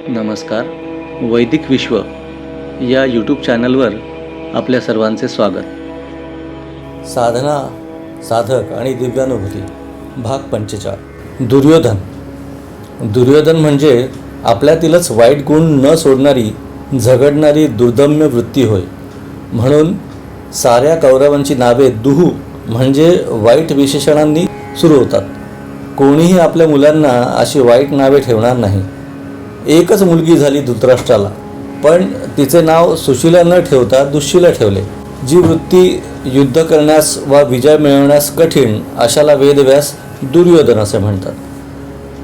नमस्कार. वैदिक विश्व या यूट्यूब चॅनलवर आपल्या सर्वांचे स्वागत. साधना साधक आणि दिव्यानुभूती भाग पंचेचाळ. दुर्योधन. दुर्योधन म्हणजे आपल्यातीलच वाईट गुण न सोडणारी झगडणारी दुर्दम्य वृत्ती होय. म्हणून साऱ्या कौरवांची नावे दुहू म्हणजे वाईट विशेषणांनी सुरू होतात. कोणीही आपल्या मुलांना अशी वाईट नावे ठेवणार नाही. एकच मुलगी झाली धृतराष्ट्राला. पण तिचे नाव सुशीला न ठेवता दुशीला ठेवले. जी वृत्ती युद्ध करण्यास वा विजय मिळवण्यास कठीण अशाला वेदव्यास दुर्योधन असे म्हणतात.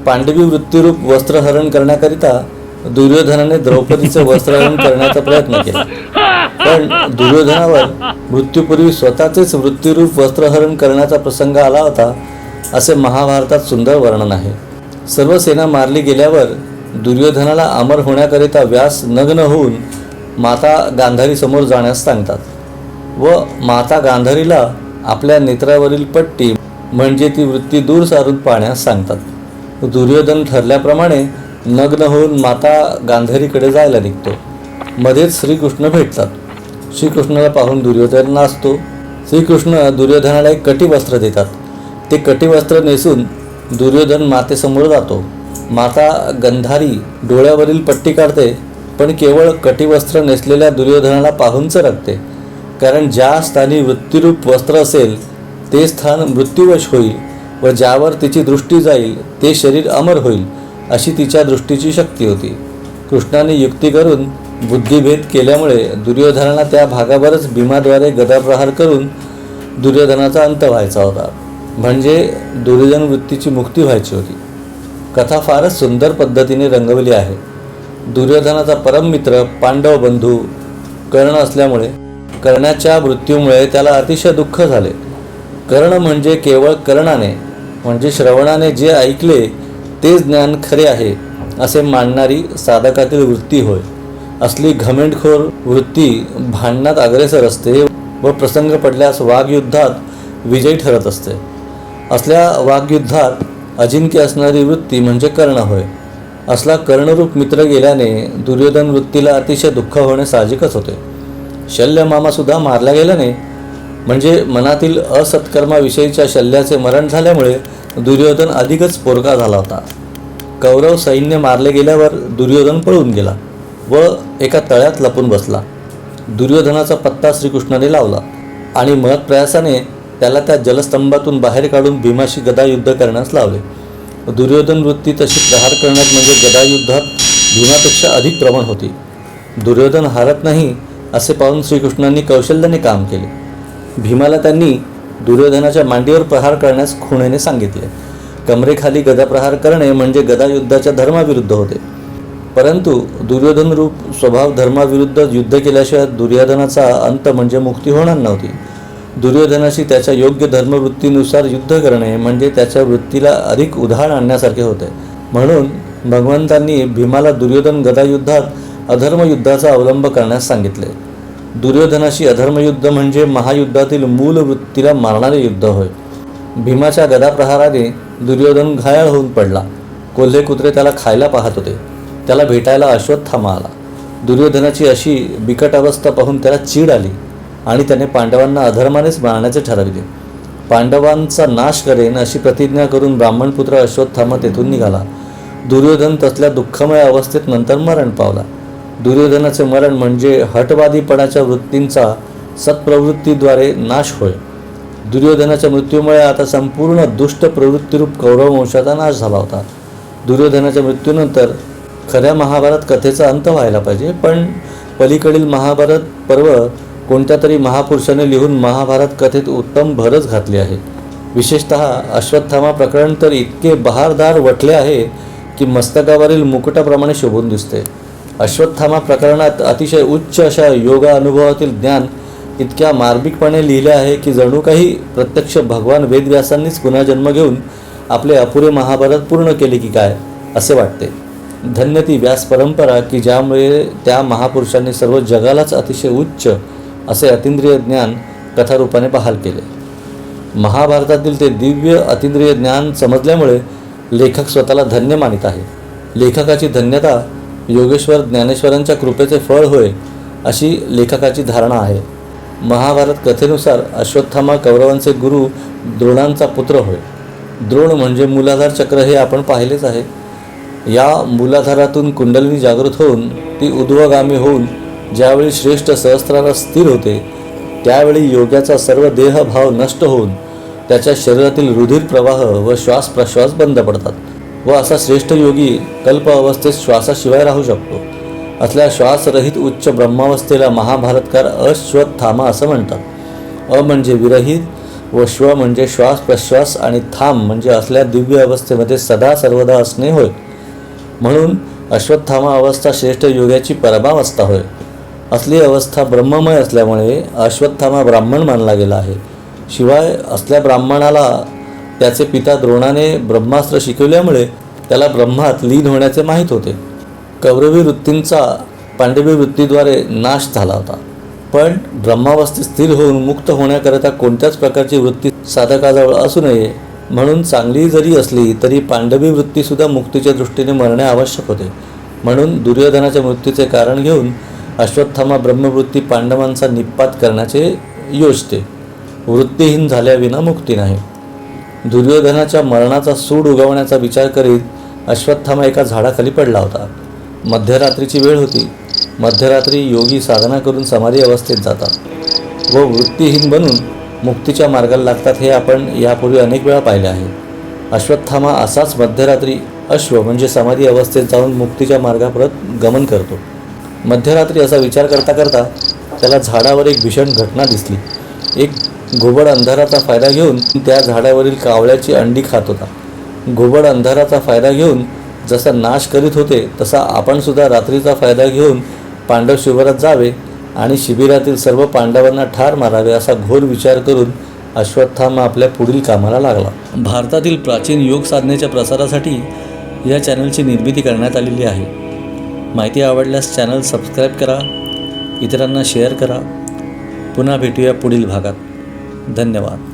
पांडवी वृत्तीरूप वस्त्रहरण करण्याकरिता दुर्योधनाने द्रौपदीचे वस्त्रहरण करण्याचा प्रयत्न केला. पण दुर्योधनावर मृत्यूपूर्वी स्वतःचेच वृत्तीरूप वस्त्रहरण करण्याचा प्रसंग आला होता असे महाभारतात सुंदर वर्णन आहे. सर्व सेना मारली गेल्यावर दुर्योधनाला अमर होण्याकरिता व्यास नग्न होऊन माता गांधारीसमोर जाण्यास सांगतात व माता गांधारीला आपल्या नेत्रावरील पट्टी म्हणजे ती वृत्ती दूर सारून पाहण्यास सांगतात. दुर्योधन ठरल्याप्रमाणे नग्न होऊन माता गांधारीकडे जायला निघतो. मध्येच श्रीकृष्ण भेटतात. श्रीकृष्णाला पाहून दुर्योधन नाचतो. श्रीकृष्ण दुर्योधनाला एक कटी वस्त्र देतात. ते कटी वस्त्र नेसून दुर्योधन मातेसमोर जातो. माता गंधारी डोळ्यावरील पट्टी काढते पण केवळ कटिवस्त्र नेसलेल्या दुर्योधनाला पाहूनच रखते कारण ज्या स्थानी वृत्तीरूप वस्त्र असेल ते स्थान मृत्यूवश होईल व ज्यावर तिची दृष्टी जाईल ते शरीर अमर होईल अशी तिच्या दृष्टीची शक्ती होती. कृष्णाने युक्ती करून बुद्धिभेद केल्यामुळे दुर्योधनाला त्या भागावरच भीमाद्वारे गदाप्रहार करून दुर्योधनाचा अंत व्हायचा होता. म्हणजे दुर्योधन वृत्तीची मुक्ती व्हायची होती. कथा फारच सुंदर पद्धतीने रंगवली आहे. दुर्योधनाचा परममित्र पांडव बंधू कर्ण असल्यामुळे कर्णाच्या मृत्यूमुळे त्याला अतिशय दुःख झाले. कर्ण म्हणजे केवळ कर्णाने म्हणजे श्रवणाने जे ऐकले तेच ज्ञान खरे आहे असे मानणारी साधकातील वृत्ती होय. असली घमेंडखोर वृत्ती भांडणात अग्रेसर असते व प्रसंग पडल्यास वाघयुद्धात विजयी ठरत असते. असल्या वाघयुद्धात अजिंक्य असणारी वृत्ती म्हणजे कर्ण होय. असला कर्णरूप मित्र गेल्याने दुर्योधन वृत्तीला अतिशय दुःख होणे साहजिकच होते. शल्य मामासुद्धा मारला गेल्याने म्हणजे मनातील असत्कर्माविषयीच्या शल्याचे मरण झाल्यामुळे दुर्योधन अधिकच पोरका झाला होता. कौरव सैन्य मारले गेल्यावर दुर्योधन पळून गेला व एका तळ्यात लपून बसला. दुर्योधनाचा पत्ता श्रीकृष्णाने लावला आणि मत प्रयासाने त्याला त्या जलस्तंभातून बाहेर काढून भीमाशी गदायुद्ध करण्यास लावले. दुर्योधन वृत्ती तशी प्रहार करण्यात म्हणजे गदायुद्धात भीमापेक्षा अधिक प्रमाण होती. दुर्योधन हारत नाही असे पाहून श्रीकृष्णांनी कौशल्याने काम केले. भीमाला त्यांनी दुर्योधनाच्या मांडीवर प्रहार करण्यास खुणेने सांगितले. कमरेखाली गदाप्रहार करणे म्हणजे गदायुद्धाच्या धर्माविरुद्ध होते. परंतु दुर्योधन रूप स्वभाव धर्माविरुद्ध युद्ध केल्याशिवाय दुर्योधनाचा अंत म्हणजे मुक्ती होणार नव्हती. दुर्योधनाशी त्याच्या योग्य धर्मवृत्तीनुसार युद्ध करणे म्हणजे त्याच्या वृत्तीला अधिक उधाण आणण्यासारखे होते. म्हणून भगवंतांनी भीमाला दुर्योधन गदायुद्धात अधर्मयुद्धाचा अवलंब करण्यास सांगितले. दुर्योधनाशी अधर्मयुद्ध म्हणजे महायुद्धातील मूल वृत्तीला मारणारे युद्ध होय. भीमाच्या गदाप्रहाराने दुर्योधन घायाळ होऊन पडला. कोल्हे कुत्रे त्याला खायला पाहत होते. त्याला भेटायला अश्वत्थामा आला. दुर्योधनाची अशी बिकट अवस्था पाहून त्याला चीड आली. आणि त्याने पांडवांना अधर्मानेच मारण्याचे ठरविले पांडवांचा नाश करेन अशी प्रतिज्ञा करून ब्राह्मणपुत्र अश्वत्थामा तेथून निघाला. दुर्योधन तसल्या दुःखमय अवस्थेत नंतर मरण पावला. दुर्योधनाचे मरण म्हणजे हटवादीपणाच्या वृत्तींचा सत्प्रवृत्तीद्वारे नाश होय. दुर्योधनाच्या मृत्यूमुळे आता संपूर्ण दुष्ट प्रवृत्तीरूप कौरव वंशाचा नाश झाला होता. दुर्योधनाच्या मृत्यूनंतर खऱ्या महाभारत कथेचा अंत व्हायला पाहिजे पण पलीकडील महाभारत पर्व कोणत्या तरी महापुरुषाने लिहून महाभारत कथेत उत्तम भरच घातली आहे. विशेषत अश्वत्थामा प्रकरण तर इतके बहारदार वटले आहे की मस्तकावरील मुकुटाप्रमाणे शोभून दिसते. अश्वत्थामा प्रकरणात अतिशय उच्च अशा योगा अनुभवातील ज्ञान इतक्या मार्मिकपणे लिहिले आहे की जणू काही प्रत्यक्ष भगवान वेदव्यासांनीच पुन्हा जन्म घेऊन आपले अपुरे महाभारत पूर्ण केले की काय असे वाटते. धन्य ती व्यास परंपरा की ज्यामुळे त्या महापुरुषांनी सर्व जगालाच अतिशय उच्च असे अतिंद्रिय ज्ञान कथारूपाने बहाल केले. महाभारतातील ते दिव्य अतिंद्रिय ज्ञान समजल्यामुळे लेखक स्वतःला धन्य मानित आहे. लेखकाची धन्यता योगेश्वर ज्ञानेश्वरांच्या कृपेचे फळ होय अशी लेखकाची धारणा आहे. महाभारत कथेनुसार अश्वत्थामा कौरवांचे गुरु द्रोणांचा पुत्र होय. द्रोण म्हणजे मूलाधार चक्र हे आपण पाहिलेच आहे. या मूलाधारातून कुंडलिनी जागृत होऊन ती उद्वगामी होऊन ज्यावेळी श्रेष्ठ सहस्त्राला स्थिर होते त्यावेळी योग्याचा सर्व देहभाव नष्ट होऊन त्याच्या शरीरातील रुधिर प्रवाह व श्वास प्रश्वास बंद पडतात व असा श्रेष्ठ योगी कल्प अवस्थेत श्वासाशिवाय राहू शकतो. असल्या श्वासरहित उच्च ब्रह्मावस्थेला महाभारतकार अश्वत्थामा असं म्हणतात. अ म्हणजे विरहित व श्व म्हणजे श्वास प्रश्वास आणि थांब म्हणजे असल्या दिव्य अवस्थेमध्ये सदा सर्वदा असणे होय. म्हणून अश्वत्थामा अवस्था श्रेष्ठ योगाची परमावस्था होय. असली अवस्था ब्रह्ममय असल्यामुळे अश्वत्थामा ब्राह्मण मानला गेला आहे. शिवाय असल्या ब्राह्मणाला त्याचे पिता द्रोणाने ब्रह्मास्त्र शिकवल्यामुळे त्याला ब्रह्मात लीन होण्याचे माहीत होते. कौरवी वृत्तींचा पांडवी वृत्तीद्वारे नाश झाला होता. पण ब्रह्मावस्थेत स्थिर होऊन मुक्त होण्याकरिता कोणत्याच प्रकारची वृत्ती साधकाजवळ असू नये म्हणून चांगली जरी असली तरी पांडवी वृत्तीसुद्धा मुक्तीच्या दृष्टीने मरणे आवश्यक होते. म्हणून दुर्योधनाच्या मृत्यूचे कारण घेऊन अश्वत्थामा ब्रह्मवृत्ती पांडवांचा निपात करण्याचे योजते. वृत्तीहीन झाल्याविना मुक्ती नाही. दुर्योधनाच्या मरणाचा सूड उगवण्याचा विचार करीत अश्वत्थामा एका झाडाखाली पडला होता. मध्यरात्रीची वेळ होती. मध्यरात्री योगी साधना करून समाधी अवस्थेत जातात. व वृत्तीहीन बनून मुक्तीच्या मार्गाला लागतात हे आपण यापूर्वी अनेक वेळा पाहिले आहे. अश्वत्थामा असाच मध्यरात्री अश्व म्हणजे समाधी अवस्थेत जाऊन मुक्तीच्या मार्गाप्रत गमन करतो. मध्यरात्री असा विचार करता करता त्याला झाडावर एक भीषण घटना दिसली. एक घुबड अंधाराचा फायदा घेऊन त्या झाडावरील कावळ्याची अंडी खात होता. घुबड अंधाराचा फायदा घेऊन जसा नाश करीत होते तसा आपणसुद्धा रात्रीचा फायदा घेऊन पांडव शिबिरात जावे आणि शिबिरातील सर्व पांडवांना ठार मारावे असा घोर विचार करून अश्वत्थामा आपल्या पुढील कामाला लागला. भारतातील प्राचीन योग साधनेच्या प्रसारासाठी या चॅनलची निर्मिती करण्यात आलेली आहे. माहिती आवडल्यास चॅनल सबस्क्राईब करा इतरांना शेअर करा. पुन्हा भेटूया पुढील भागात. धन्यवाद.